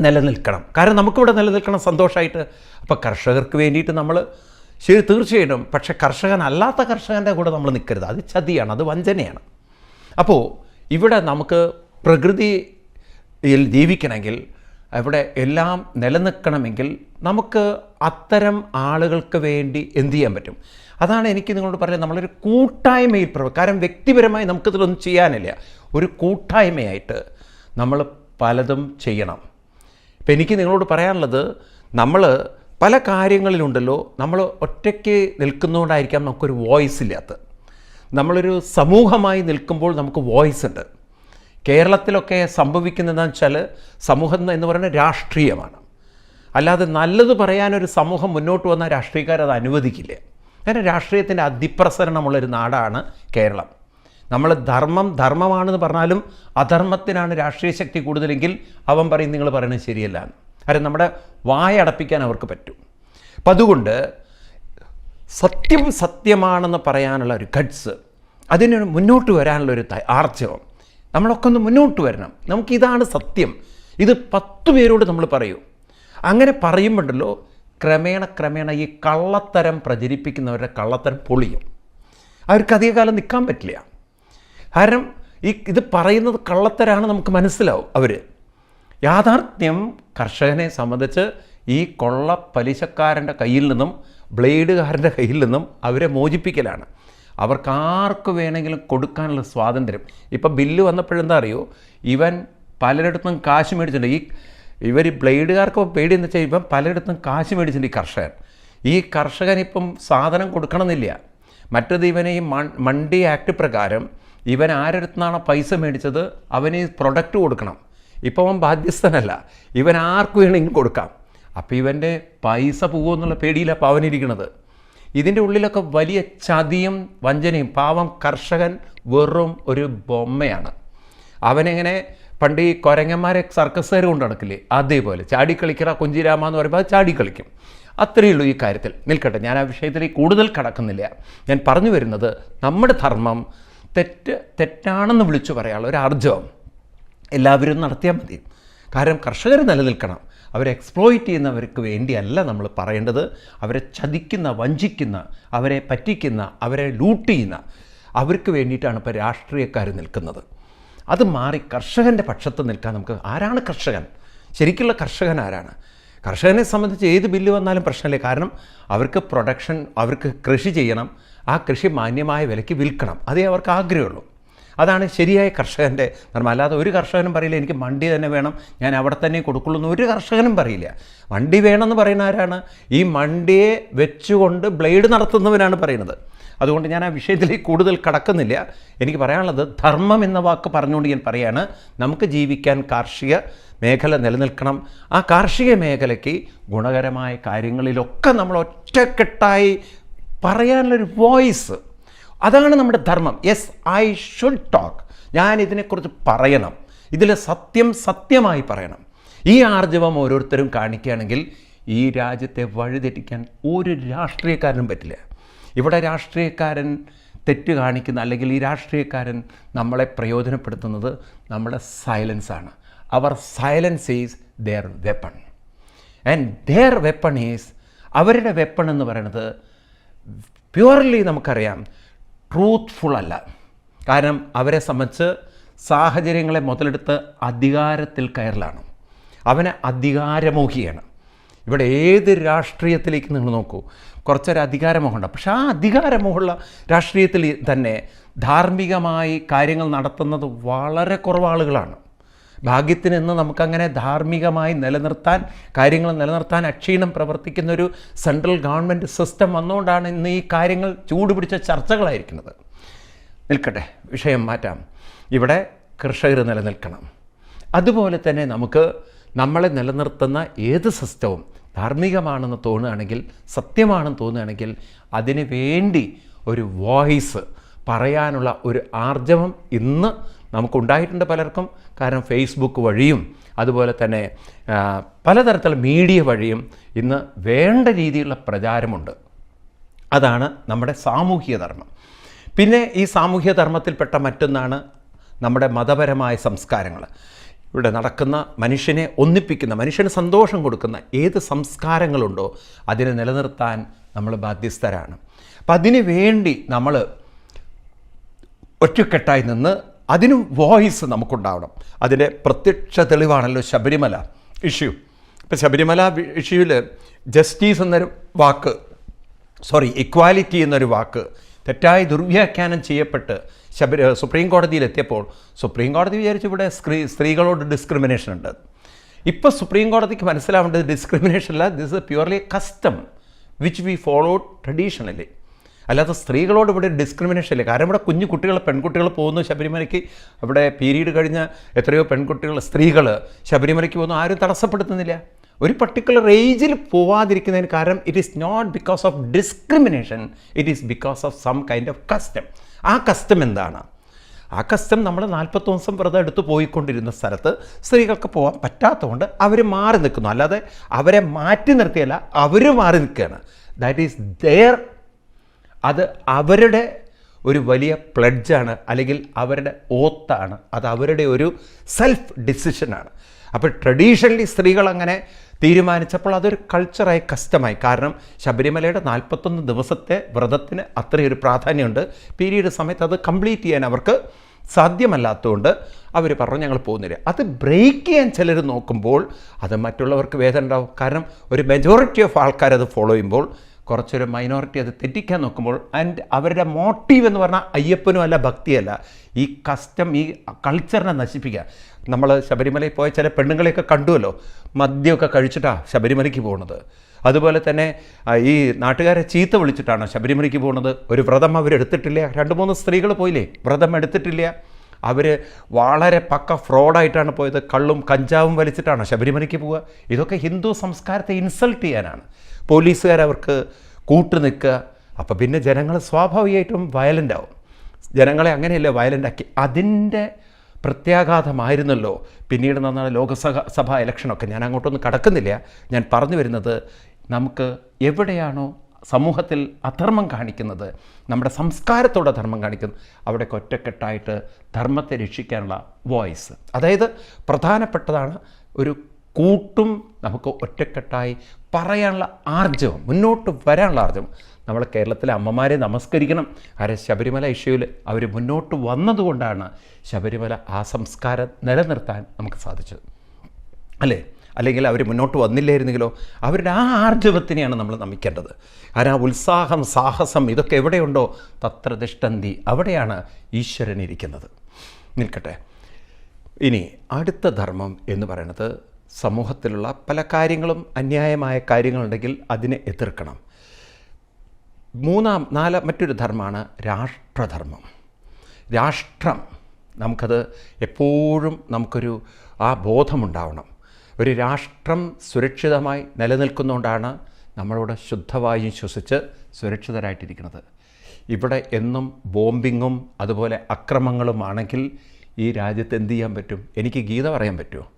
നിലനിൽക്കണം. കാരണം നമുക്കിവിടെ നിലനിൽക്കണം സന്തോഷമായിട്ട്. അപ്പോൾ കർഷകർക്ക് വേണ്ടിയിട്ട് നമ്മൾ ശരി തീർച്ചയായിട്ടും. പക്ഷെ കർഷകൻ അല്ലാത്ത കർഷകന്റെ കൂടെ നമ്മൾ നിൽക്കരുത്. അത് ചതിയാണ് അത് വഞ്ചനയാണ്. അപ്പോൾ ഇവിടെ നമുക്ക് പ്രകൃതിയിൽ ജീവിക്കണമെങ്കിൽ ഇവിടെ എല്ലാം നിലനിൽക്കണമെങ്കിൽ നമുക്ക് അത്തരം ആളുകൾക്ക് വേണ്ടി എന്ത് ചെയ്യാൻ പറ്റും? അതാണ് എനിക്ക് നിങ്ങളോട് പറയുന്നത് നമ്മളൊരു കൂട്ടായ്മയിൽ പ്രവർ കാരണം വ്യക്തിപരമായി നമുക്കിതിലൊന്നും ചെയ്യാനില്ല. ഒരു കൂട്ടായ്മയായിട്ട് നമ്മൾ പലതും ചെയ്യണം. ഇപ്പം എനിക്ക് നിങ്ങളോട് പറയാനുള്ളത് നമ്മൾ പല കാര്യങ്ങളിലുണ്ടല്ലോ നമ്മൾ ഒറ്റയ്ക്ക് നിൽക്കുന്നതുകൊണ്ടായിരിക്കാം നമുക്കൊരു വോയിസ് ഇല്ലാത്തത്. നമ്മളൊരു സമൂഹമായി നിൽക്കുമ്പോൾ നമുക്ക് വോയിസ് ഉണ്ട്. കേരളത്തിലൊക്കെ സംഭവിക്കുന്നതെന്ന് വെച്ചാൽ സമൂഹം എന്ന് പറയുന്നത് രാഷ്ട്രീയമാണ്. അല്ലാതെ നല്ലത് പറയാനൊരു സമൂഹം മുന്നോട്ട് വന്ന രാഷ്ട്രീയക്കാർ അത് അനുവദിക്കില്ല. അങ്ങനെ രാഷ്ട്രീയത്തിന്റെ അതിപ്രസരണമുള്ളൊരു നാടാണ് കേരളം. നമ്മൾ ധർമ്മം ധർമ്മമാണെന്ന് പറഞ്ഞാലും അധർമ്മത്തിനാണ് രാഷ്ട്രീയ ശക്തി കൂടുതലെങ്കിൽ അവൻ പറയും നിങ്ങൾ പറയുന്നത് ശരിയല്ല എന്ന്. കാരണം നമ്മുടെ വായ അടപ്പിക്കാൻ അവർക്ക് പറ്റും. അപ്പം അതുകൊണ്ട് സത്യം സത്യമാണെന്ന് പറയാനുള്ള ഒരു ഗഡ്സ് അതിന് മുന്നോട്ട് വരാനുള്ള ഒരു ആർജവം നമ്മളൊക്കെ ഒന്ന് മുന്നോട്ട് വരണം. നമുക്കിതാണ് സത്യം. ഇത് പത്ത് പേരോട് നമ്മൾ പറയൂ. അങ്ങനെ പറയുമ്പോണ്ടല്ലോ ക്രമേണ ക്രമേണ ഈ കള്ളത്തരം പ്രചരിപ്പിക്കുന്നവരുടെ കള്ളത്തരം പൊളിയും. അവർക്ക് അധികകാലം നിൽക്കാൻ പറ്റില്ല. കാരണം ഈ ഇത് പറയുന്നത് കള്ളത്തരാണ് നമുക്ക് മനസ്സിലാവും അവർ യാഥാർത്ഥ്യം കർഷകനെ സംബന്ധിച്ച് ഈ കൊള്ള പലിശക്കാരന്റെ കയ്യിൽ നിന്നും ബ്ലേഡുകാരന്റെ കയ്യിൽ നിന്നും അവരെ മോചിപ്പിക്കലാണ്. അവർക്ക് ആർക്ക് വേണമെങ്കിലും കൊടുക്കാനുള്ള സ്വാതന്ത്ര്യം. ഇപ്പം ബില്ല് വന്നപ്പോഴെന്താ അറിയോ? ഇവൻ പലയിടത്തും കാശ് മേടിച്ചിട്ടുണ്ട്. ഈ ഇവർ ബ്ലേഡുകാർക്ക് എന്ന് വെച്ചാൽ ഇപ്പം പലയിടത്തും കാശ് മേടിച്ചിട്ടുണ്ട് ഈ കർഷകൻ. ഈ കർഷകൻ ഇപ്പം സാധനം കൊടുക്കണമെന്നില്ല. മറ്റത് ഇവനെ ഈ മണ്ടി ആക്ട് പ്രകാരം ഇവൻ ആരടുത്തുനിന്നാണോ പൈസ മേടിച്ചത് അവന് ഈ പ്രൊഡക്റ്റ് കൊടുക്കണം. ഇപ്പോൾ അവൻ ബാധ്യസ്ഥനല്ല. ഇവൻ ആർക്ക് വേണമെങ്കിലും കൊടുക്കാം. അപ്പോൾ ഇവന്റെ പൈസ പോകുമെന്നുള്ള പേടിയിലാണ് അപ്പോൾ പാവനിരിക്കുന്നത് ഇതിന്റെ ഉള്ളിലൊക്കെ വലിയ ചതിയും വഞ്ചനയും. പാവം കർഷകൻ വെറും ഒരു ബൊമ്മയാണ്. അവനെങ്ങനെ പണ്ട് ഈ കൊരങ്ങന്മാരെ സർക്കസുകാർ കൊണ്ട് നടക്കില്ലേ? അതേപോലെ. ചാടിക്കളിക്കറ കുഞ്ചിരാമ എന്ന് പറയുമ്പോൾ അത് ചാടിക്കളിക്കും അത്രയേ ഉള്ളൂ ഈ കാര്യത്തിൽ. നിൽക്കട്ടെ ഞാൻ ആ വിഷയത്തിൽ കൂടുതൽ കടക്കുന്നില്ല. ഞാൻ പറഞ്ഞു വരുന്നത് നമ്മുടെ ധർമ്മം തെറ്റ് തെറ്റാണെന്ന് വിളിച്ചു പറയാനുള്ള ഒരു ആർജവം എല്ലാവരും നടത്തിയാൽ മതി. കാരണം കർഷകർ നിലനിൽക്കണം. അവരെ എക്സ്പ്ലോയിറ്റ് ചെയ്യുന്നവർക്ക് വേണ്ടിയല്ല നമ്മൾ പറയേണ്ടത്. അവരെ ചതിക്കുന്ന വഞ്ചിക്കുന്ന അവരെ പറ്റിക്കുന്ന അവരെ ലൂട്ട് ചെയ്യുന്ന അവർക്ക് വേണ്ടിയിട്ടാണ് ഇപ്പോൾ രാഷ്ട്രീയക്കാർ നിൽക്കുന്നത്. അത് മാറി കർഷകന്റെ പക്ഷത്ത് നിൽക്കാൻ നമുക്ക് ആരാണ് കർഷകൻ? ശരിക്കുള്ള കർഷകൻ ആരാണ്? കർഷകനെ സംബന്ധിച്ച് ഏത് ബില്ല് വന്നാലും പ്രശ്നമില്ല. കാരണം അവർക്ക് പ്രൊഡക്ഷൻ അവർക്ക് കൃഷി ചെയ്യണം. ആ കൃഷി മാന്യമായ വിലയ്ക്ക് വിൽക്കണം. അതേ അവർക്ക് ആഗ്രഹമുള്ളൂ. അതാണ് ശരിയായ കർഷകന്റെ ധർമ്മം. അല്ലാതെ ഒരു കർഷകനും പറയില്ല എനിക്ക് മണ്ടി തന്നെ വേണം ഞാൻ അവിടെ തന്നെ കൊടുക്കുള്ളൂ എന്ന് ഒരു കർഷകനും പറയില്ല. വണ്ടി വേണമെന്ന് പറയുന്ന ആരാണ്? ഈ മണ്ടിയെ വെച്ചുകൊണ്ട് ബ്ലേഡ് നടത്തുന്നവനാണ് പറയുന്നത്. അതുകൊണ്ട് ഞാൻ ആ വിഷയത്തിൽ കൂടുതൽ കടക്കുന്നില്ല. എനിക്ക് പറയാനുള്ളത് ധർമ്മം എന്ന വാക്ക് പറഞ്ഞുകൊണ്ട് ഞാൻ പറയാണ്. നമുക്ക് ജീവിക്കാൻ കാർഷിക മേഖല നിലനിൽക്കണം. ആ കാർഷിക മേഖലയ്ക്ക് ഗുണകരമായ കാര്യങ്ങളിലൊക്കെ നമ്മൾ ഒറ്റക്കെട്ടായി പറയാനുള്ളൊരു വോയിസ് അതാണ് നമ്മുടെ ധർമ്മം. യെസ് ഐ ഷുഡ് ടോക്ക് ഞാൻ ഇതിനെക്കുറിച്ച് പറയണം. ഇതിൽ സത്യം സത്യമായി പറയണം. ഈ ആർജവം ഓരോരുത്തരും കാണിക്കുകയാണെങ്കിൽ ഈ രാജ്യത്തെ വഴിതെറ്റിക്കാൻ ഒരു രാഷ്ട്രീയക്കാരനും പറ്റില്ല. ഇവിടെ രാഷ്ട്രീയക്കാരൻ തെറ്റ് കാണിക്കുന്ന അല്ലെങ്കിൽ ഈ രാഷ്ട്രീയക്കാരൻ നമ്മളെ പ്രയോജനപ്പെടുത്തുന്നത് നമ്മുടെ സൈലൻസാണ് അവർ silence is their weapon and their weapon is അവരുടെ വെപ്പൺ എന്ന് പറയുന്നത് പ്യുവർലി നമുക്കറിയാം. ട്രൂത്ത്ഫുൾ അല്ല. കാരണം അവരെ സംബന്ധിച്ച് സാഹചര്യങ്ങളെ മുതലെടുത്ത് അധികാരത്തിൽ കയറലാണ്. അവനെ അധികാരമോഹിയാണ്. ഇവിടെ ഏത് രാഷ്ട്രീയത്തിലേക്ക് നിങ്ങൾ നോക്കൂ കുറച്ചൊരു അധികാരമോഹമുണ്ട്. പക്ഷെ ആ അധികാരമോഹമുള്ള രാഷ്ട്രീയത്തിൽ തന്നെ ധാർമ്മികമായി കാര്യങ്ങൾ നടത്തുന്നത് വളരെ കുറവ് ആളുകളാണ് ഭാഗ്യത്തിന് ഇന്ന് നമുക്കങ്ങനെ ധാർമ്മികമായി നിലനിർത്താൻ കാര്യങ്ങൾ നിലനിർത്താൻ അക്ഷീണം പ്രവർത്തിക്കുന്ന ഒരു സെൻട്രൽ ഗവൺമെന്റ് സിസ്റ്റം വന്നുകൊണ്ടാണ് ഇന്ന് ഈ കാര്യങ്ങൾ ചൂടുപിടിച്ച ചർച്ചകളായിരിക്കുന്നത്. നിൽക്കട്ടെ വിഷയം മാറ്റാം. ഇവിടെ കർഷകർ നിലനിൽക്കണം. അതുപോലെ തന്നെ നമുക്ക് നമ്മളെ നിലനിർത്തുന്ന ഏത് സിസ്റ്റവും ധാർമ്മികമാണെന്ന് തോന്നുകയാണെങ്കിൽ സത്യമാണെന്ന് തോന്നുകയാണെങ്കിൽ അതിനു വേണ്ടി ഒരു വോയിസ് പറയാനുള്ള ഒരു ആർജവം ഇന്ന് നമുക്കുണ്ടായിട്ടുണ്ട് പലർക്കും. കാരണം ഫേസ്ബുക്ക് വഴിയും അതുപോലെ തന്നെ പലതരത്തിലുള്ള മീഡിയ വഴിയും ഇന്ന് വേണ്ട രീതിയിലുള്ള പ്രചാരമുണ്ട്. അതാണ് നമ്മുടെ സാമൂഹിക ധർമ്മം. പിന്നെ ഈ സാമൂഹ്യ ധർമ്മത്തിൽപ്പെട്ട മറ്റൊന്നാണ് നമ്മുടെ മതപരമായ സംസ്കാരങ്ങൾ. ഇവിടെ നടക്കുന്ന മനുഷ്യനെ ഒന്നിപ്പിക്കുന്ന മനുഷ്യന് സന്തോഷം കൊടുക്കുന്ന ഏത് സംസ്കാരങ്ങളുണ്ടോ അതിനെ നിലനിർത്താൻ നമ്മൾ ബാധ്യസ്ഥരാണ്. അപ്പം അതിനു വേണ്ടി നമ്മൾ ഒറ്റക്കെട്ടായി നിന്ന് അതിന് വോയിസ് നമുക്കുണ്ടാവണം. അതിന്റെ പ്രത്യക്ഷ തെളിവാണല്ലോ ശബരിമല ഇഷ്യൂ. ഇപ്പം ശബരിമല ഇഷ്യൂവിൽ ജസ്റ്റിസ് എന്നൊരു വാക്ക് സോറി ഇക്വാലിറ്റി എന്നൊരു വാക്ക് തെറ്റായി ദുർവ്യാഖ്യാനം ചെയ്യപ്പെട്ട് ശബരി സുപ്രീം കോടതിയിലെത്തിയപ്പോൾ സുപ്രീം കോടതി വിചാരിച്ചു ഇവിടെ സ്ത്രീ സ്ത്രീകളോട് ഡിസ്ക്രിമിനേഷൻ ഉണ്ട്. ഇപ്പോൾ സുപ്രീം കോടതിക്ക് മനസ്സിലാവേണ്ടത് ഡിസ്ക്രിമിനേഷൻ അല്ല this a purely custom which we follow traditionally അല്ലാതെ സ്ത്രീകളോട് ഇവിടെ ഡിസ്ക്രിമിനേഷൻ ഇല്ല. കാരണം ഇവിടെ കുഞ്ഞു കുട്ടികൾ പെൺകുട്ടികൾ പോകുന്നു ശബരിമലയ്ക്ക്. അവിടെ പീരീഡ് കഴിഞ്ഞ എത്രയോ പെൺകുട്ടികൾ സ്ത്രീകൾ ശബരിമലയ്ക്ക് പോകുന്നു. ആരും തടസ്സപ്പെടുത്തുന്നില്ല. ഒരു പർട്ടിക്കുലർ ഏജിൽ പോവാതിരിക്കുന്നതിന് കാരണം it is not because of discrimination it is because of some kind of custom ആ കസ്റ്റം എന്താണ്? ആ കസ്റ്റം നമ്മൾ നാൽപ്പത്തി ദിവസം വ്രതം എടുത്ത് പോയിക്കൊണ്ടിരുന്ന സ്ഥലത്ത് സ്ത്രീകൾക്ക് പോകാൻ പറ്റാത്തതുകൊണ്ട് അവർ മാറി നിൽക്കുന്നു. അല്ലാതെ അവരെ മാറ്റി നിർത്തിയല്ല അവർ മാറി നിൽക്കുകയാണ്. ദാറ്റ് ഈസ് ദെയർ അത് അവരുടെ ഒരു വലിയ പ്ലഡ്ജാണ് അല്ലെങ്കിൽ അവരുടെ ഓത്താണ് അത് അവരുടെ ഒരു സെൽഫ് ഡിസിഷനാണ് അപ്പോൾ ട്രഡീഷണലി സ്ത്രീകൾ അങ്ങനെ തീരുമാനിച്ചപ്പോൾ അതൊരു കൾച്ചറായി കസ്റ്റമായി കാരണം ശബരിമലയുടെ നാൽപ്പത്തൊന്ന് ദിവസത്തെ വ്രതത്തിന് അത്രയൊരു പ്രാധാന്യമുണ്ട്. പീരീഡ് സമയത്ത് അത് കംപ്ലീറ്റ് ചെയ്യാൻ അവർക്ക് സാധ്യമല്ലാത്തതുകൊണ്ട് അവർ പറഞ്ഞു ഞങ്ങൾ പോകുന്നില്ല. അത് ബ്രേക്ക് ചെയ്യാൻ ചിലർ നോക്കുമ്പോൾ അത് മറ്റുള്ളവർക്ക് വേദന ഉണ്ടാവും. കാരണം ഒരു മെജോറിറ്റി ഓഫ് ആൾക്കാരത് ഫോളോ ചെയ്യുമ്പോൾ കുറച്ചൊരു മൈനോറിറ്റി അത് തെറ്റിക്കാൻ നോക്കുമ്പോൾ ആൻഡ് അവരുടെ മോട്ടീവ് എന്ന് പറഞ്ഞാൽ അയ്യപ്പനും അല്ല ഭക്തിയല്ല. ഈ കസ്റ്റം ഈ കൾച്ചറിനെ നശിപ്പിക്കുക. നമ്മൾ ശബരിമലയിൽ പോയ ചില പെണ്ണുങ്ങളെയൊക്കെ കണ്ടുവല്ലോ? മദ്യമൊക്കെ കഴിച്ചിട്ടാണ് ശബരിമലയ്ക്ക് പോകുന്നത് അതുപോലെ തന്നെ ഈ നാട്ടുകാരെ ചീത്ത വിളിച്ചിട്ടാണ് ശബരിമലയ്ക്ക് പോകുന്നത് ഒരു വ്രതം അവരെടുത്തിട്ടില്ല. രണ്ട് മൂന്ന് സ്ത്രീകൾ പോയില്ലേ? വ്രതം എടുത്തിട്ടില്ല. അവർ വളരെ പക്ക ഫ്രോഡായിട്ടാണ് പോയത്. കള്ളും കഞ്ചാവും വലിച്ചിട്ടാണ് ശബരിമലയ്ക്ക് പോവുക? ഇതൊക്കെ ഹിന്ദു സംസ്കാരത്തെ ഇൻസൾട്ട് ചെയ്യാനാണ്. പോലീസുകാർ അവർക്ക് കൂട്ടു നിൽക്കുക. അപ്പോൾ പിന്നെ ജനങ്ങൾ സ്വാഭാവികമായിട്ടും വയലന്റ് ആവും. ജനങ്ങളെ അങ്ങനെയല്ലേ വയലന്റ് ആക്കി? അതിന്റെ പ്രത്യാഘാതമായിരുന്നല്ലോ പിന്നീട് നടന്ന ലോകസഭ സഭാ ഇലക്ഷനൊക്കെ ഞാൻ അങ്ങോട്ടൊന്നും കടക്കുന്നില്ല. ഞാൻ പറഞ്ഞു വരുന്നത് നമുക്ക് എവിടെയാണോ സമൂഹത്തിൽ അധർമ്മം കാണിക്കുന്നത് നമ്മുടെ സംസ്കാരത്തോടെ ധർമ്മം കാണിക്കുന്നു അവിടെ ഒറ്റക്കെട്ടായിട്ട് ധർമ്മത്തെ രക്ഷിക്കാനുള്ള വോയിസ് അതായത് പ്രധാനപ്പെട്ടതാണ് ഒരു കൂട്ടും നമുക്ക് ഒറ്റക്കെട്ടായി പറയാനുള്ള ആർജവം മുന്നോട്ട് വരാനുള്ള ആർജവം. നമ്മൾ കേരളത്തിലെ അമ്മമാരെ നമസ്കരിക്കണം. ആരെ ശബരിമല ഇഷ്യൂവിൽ അവർ മുന്നോട്ട് വന്നതുകൊണ്ടാണ് ശബരിമല ആ സംസ്കാരം നിലനിർത്താൻ നമുക്ക് സാധിച്ചത്. അല്ലേ? അല്ലെങ്കിൽ അവർ മുന്നോട്ട് വന്നില്ലായിരുന്നെങ്കിലോ അവരുടെ ആ ആർജവത്തിനെയാണ് നമ്മൾ നമിക്കേണ്ടത്. കാരണം ആ ഉത്സാഹം സാഹസം ഇതൊക്കെ എവിടെയുണ്ടോ തത്രദിഷ്ടന്തി അവിടെയാണ് ഈശ്വരൻ ഇരിക്കുന്നത്. നിൽക്കട്ടെ. ഇനി അടുത്ത ധർമ്മം എന്ന് പറയുന്നത് സമൂഹത്തിലുള്ള പല കാര്യങ്ങളും അന്യായമായ കാര്യങ്ങളുണ്ടെങ്കിൽ അതിനെ എതിർക്കണം. മൂന്നാം നാല് മറ്റൊരു ധർമ്മമാണ് രാഷ്ട്രധർമ്മം. രാഷ്ട്രം നമുക്കത് എപ്പോഴും നമുക്കൊരു ആ ബോധമുണ്ടാവണം. ഒരു രാഷ്ട്രം സുരക്ഷിതമായി നിലനിൽക്കുന്നതുകൊണ്ടാണ് നമ്മളോട് ശുദ്ധവായു ശ്വസിച്ച് സുരക്ഷിതരായിട്ടിരിക്കുന്നത്. ഇവിടെ എന്നും ബോംബിങ്ങും അതുപോലെ അക്രമങ്ങളുമാണെങ്കിൽ ഈ രാജ്യത്ത് എന്ത് ചെയ്യാൻ പറ്റും? എനിക്ക് ഗീത പറയാൻ പറ്റുമോ?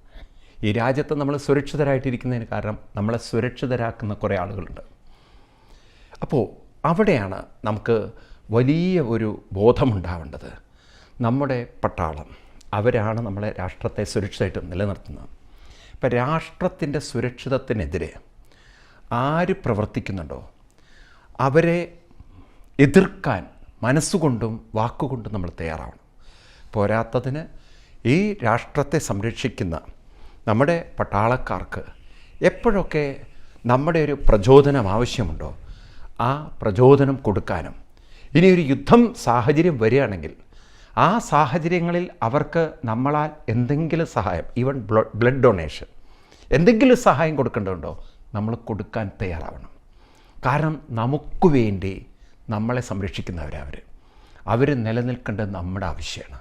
ഈ രാജ്യത്ത് നമ്മൾ സുരക്ഷിതരായിട്ടിരിക്കുന്നതിന് കാരണം നമ്മളെ സുരക്ഷിതരാക്കുന്ന കുറേ ആളുകളുണ്ട്. അപ്പോൾ അവിടെയാണ് നമുക്ക് വലിയ ഒരു ബോധമുണ്ടാവേണ്ടത്. നമ്മുടെ പട്ടാളം അവരാണ് നമ്മളെ രാഷ്ട്രത്തെ സുരക്ഷിതമായിട്ട് നിലനിർത്തുന്നത്. ഇപ്പം രാഷ്ട്രത്തിന്റെ സുരക്ഷിതത്തിനെതിരെ ആര് പ്രവർത്തിക്കുന്നുണ്ടോ? അവരെ എതിർക്കാൻ മനസ്സുകൊണ്ടും വാക്കുകൊണ്ടും നമ്മൾ തയ്യാറാവണം. പോരാത്തതിന് ഈ രാഷ്ട്രത്തെ സംരക്ഷിക്കുന്ന നമ്മുടെ പട്ടാളക്കാർക്ക് എപ്പോഴൊക്കെ നമ്മുടെ ഒരു പ്രചോദനം ആവശ്യമുണ്ടോ ആ പ്രചോദനം കൊടുക്കാനും ഇനി ഒരു യുദ്ധം സാഹചര്യം വരികയാണെങ്കിൽ ആ സാഹചര്യങ്ങളിൽ അവർക്ക് നമ്മളാൽ എന്തെങ്കിലും സഹായം ഈവൻ ബ്ലഡ് ഡൊണേഷൻ എന്തെങ്കിലും സഹായം കൊടുക്കേണ്ടതുണ്ടോ നമ്മൾ കൊടുക്കാൻ തയ്യാറാവണം. കാരണം നമുക്ക് വേണ്ടി നമ്മളെ സംരക്ഷിക്കുന്നവരവർ അവർ നിലനിൽക്കേണ്ടത് നമ്മുടെ ആവശ്യമാണ്.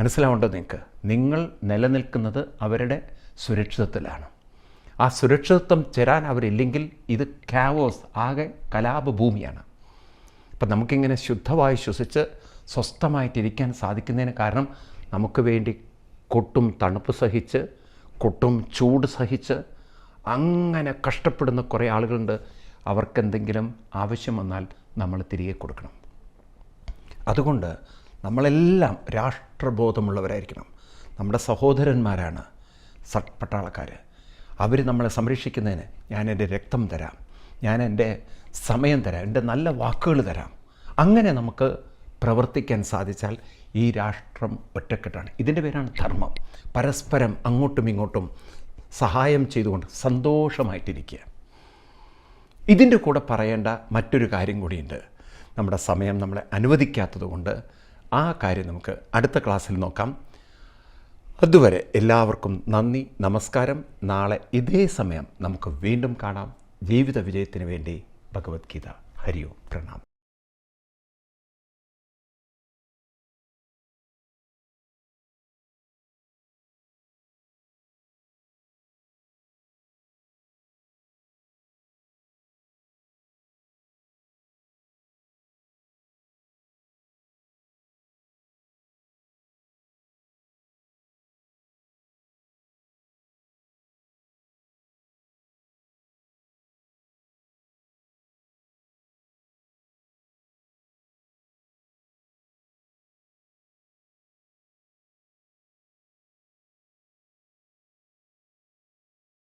മനസ്സിലാവേണ്ടോ നിങ്ങൾക്ക് നിങ്ങൾ നിലനിൽക്കുന്നത് അവരുടെ സുരക്ഷിതത്വത്തിലാണ്. ആ സുരക്ഷിതത്വം ചേരാൻ അവരില്ലെങ്കിൽ ഇത് കാവോസ് ആകെ കലാപഭൂമിയാണ്. അപ്പം നമുക്കിങ്ങനെ ശുദ്ധമായി ശ്വസിച്ച് സ്വസ്ഥമായിട്ടിരിക്കാൻ സാധിക്കുന്നതിന് കാരണം നമുക്ക് വേണ്ടി കൊട്ടും തണുപ്പ് സഹിച്ച് കൊട്ടും ചൂട് സഹിച്ച് അങ്ങനെ കഷ്ടപ്പെടുന്ന കുറേ ആളുകളുണ്ട്. അവർക്കെന്തെങ്കിലും ആവശ്യം വന്നാൽ നമ്മൾ തിരികെ കൊടുക്കണം. അതുകൊണ്ട് നമ്മളെല്ലാം രാഷ്ട്രബോധമുള്ളവരായിരിക്കണം. നമ്മുടെ സഹോദരന്മാരാണ് സ പട്ടാളക്കാർ. അവർ നമ്മളെ സംരക്ഷിക്കുന്നതിന് ഞാൻ എന്റെ രക്തം തരാം. ഞാൻ എന്റെ സമയം തരാം. എന്റെ നല്ല വാക്കുകൾ തരാം. അങ്ങനെ നമുക്ക് പ്രവർത്തിക്കാൻ സാധിച്ചാൽ ഈ രാഷ്ട്രം ഒറ്റക്കെട്ടാണ്. ഇതിന്റെ പേരാണ് ധർമ്മം. പരസ്പരം അങ്ങോട്ടും ഇങ്ങോട്ടും സഹായം ചെയ്തുകൊണ്ട് സന്തോഷമായിട്ടിരിക്കുക. ഇതിന്റെ കൂടെ പറയേണ്ട മറ്റൊരു കാര്യം കൂടിയുണ്ട്. നമ്മുടെ സമയം നമ്മളെ അനുവദിക്കാത്തത് കൊണ്ട് ആ കാര്യം നമുക്ക് അടുത്ത ക്ലാസ്സിൽ നോക്കാം. അതുവരെ എല്ലാവർക്കും നന്ദി നമസ്കാരം. നാളെ ഇതേ സമയം നമുക്ക് വീണ്ടും കാണാം. ജീവിത വിജയത്തിന് വേണ്ടി ഭഗവത്ഗീത. ഹരിയോ. പ്രണാം